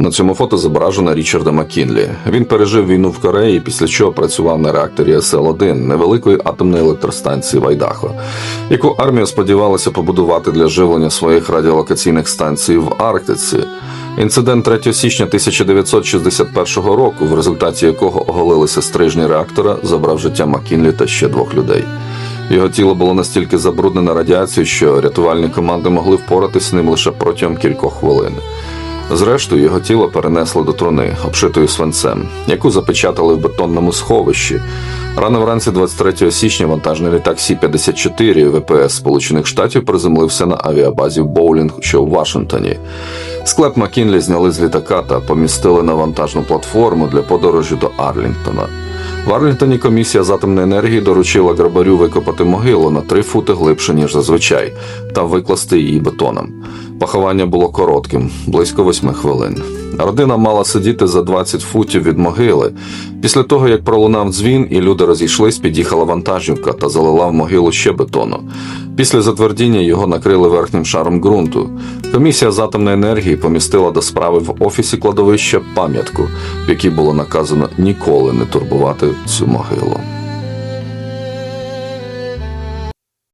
На цьому фото зображено Річарда Маккінлі. Він пережив війну в Кореї, після чого працював на реакторі СЛ-1 невеликої атомної електростанції в Айдахо, яку армія сподівалася побудувати для живлення своїх радіолокаційних станцій в Арктиці. Інцидент 3 січня 1961 року, в результаті якого оголилися стрижні реактора, забрав життя Маккінлі та ще двох людей. Його тіло було настільки забруднене радіацією, що рятувальні команди могли впоратися з ним лише протягом кількох хвилин. Зрештою, його тіло перенесли до труни, обшитої свинцем, яку запечатали в бетонному сховищі. Рано вранці 23 січня вантажний літак Сі-54 ВПС Сполучених Штатів приземлився на авіабазі Боулінг, що у Вашингтоні. Склеп Маккінлі зняли з літака та помістили на вантажну платформу для подорожі до Арлінгтона. В Арлінгтоні комісія з атомної енергії доручила грабарю викопати могилу на три фути глибше, ніж зазвичай, та викласти її бетоном. Поховання було коротким, близько восьми хвилин. Родина мала сидіти за 20 футів від могили. Після того, як пролунав дзвін і люди розійшлись, під'їхала вантажівка та залила в могилу ще бетону. Після затвердіння його накрили верхнім шаром ґрунту. Комісія з атомної енергії помістила до справи в офісі кладовища пам'ятку, в якій було наказано ніколи не турбувати цю могилу.